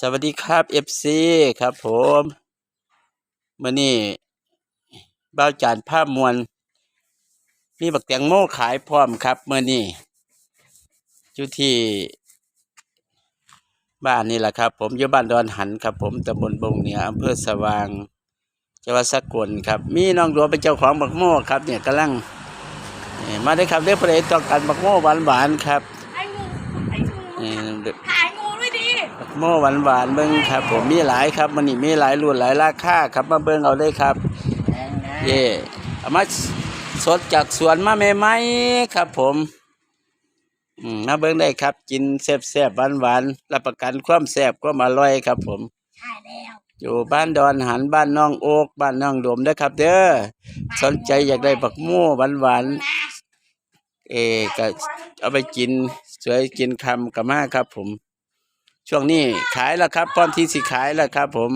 สวัสดีครับเอฟซีครับผมมื่อนี้บ้าจานภาพมวลมีบักแตงโมขายพร้อมครับมื่อนี้อยู่ที่บ้านนี่แหละครับ ผมอยู่บ้านดอนหันครับ ผมตำบลบงเหนืออำเภอสว่างจังหวัดสกลครับ มีน้องดวงเป็นเจ้าของบักโมครับ เนี่ยกำลังมาได้ครับเรียกประเดี๋ยวต้องการบักโมหวานหวานๆครับ อ้งูเอ่อถ่ายงูด้วยดิโม่หวานหวานๆเบิ้งครับ ผมมีหลายครับมันนี่มีหลายรุ่นหลายราคาครับมาเบิ้งเอาเลยครับ เย่เอามาสดจากสวนมาใหม่ๆครับผมอืมมาเบิ้งได้ครับ กินแซ่บๆหวานๆรับประกันความแซ่บความอร่อยครับ ผมใช่แล้วอยู่บ้านดอนหันบ้านน้องโอกบ้านน้องโดมเด้อครับ เด้อสนใจอยากได้บักโม่หวานหวานๆ เอก็เอาไปกินสวยกินคำกับมาครับ ผม ช่วงนี้ขายแล้วครับพร้อมที่สิขายแล้วครับ ผม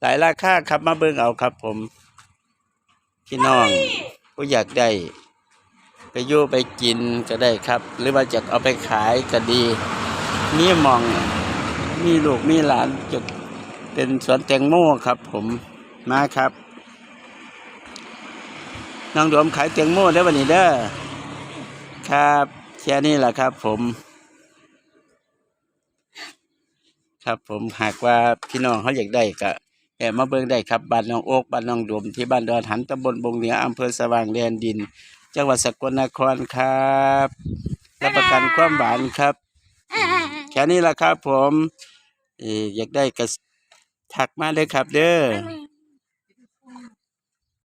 หลายราคาครับมาเบิ่งเอาครับ ผมพี่น้องผู้อยากได้ ไปยู่ไปกินก็ได้ครับ หรือว่าจะเอาไปขายก็ดีมีหมองมีลูกมีหลานจะเป็นสวนแตงโมครับ ผมมาครับน้องดวมขายแตงโมได้วันนี้เด้อ ครับแค่นี้แหละครับผม ครับผมหากว่าพี่น้องเขาอยากได้ก็แอบมาเบิ่งได้ครับบ้านน้องโอกบ้านน้องดมที่บ้านดอนหันตำบลบงเหนืออำเภอสว่างแดนดิน จังหวัดสกลนครครับรับประกันความหวานครับ แค่นี้แหละครับผมอยากได้ก็ทักมาเลยครับเด้อ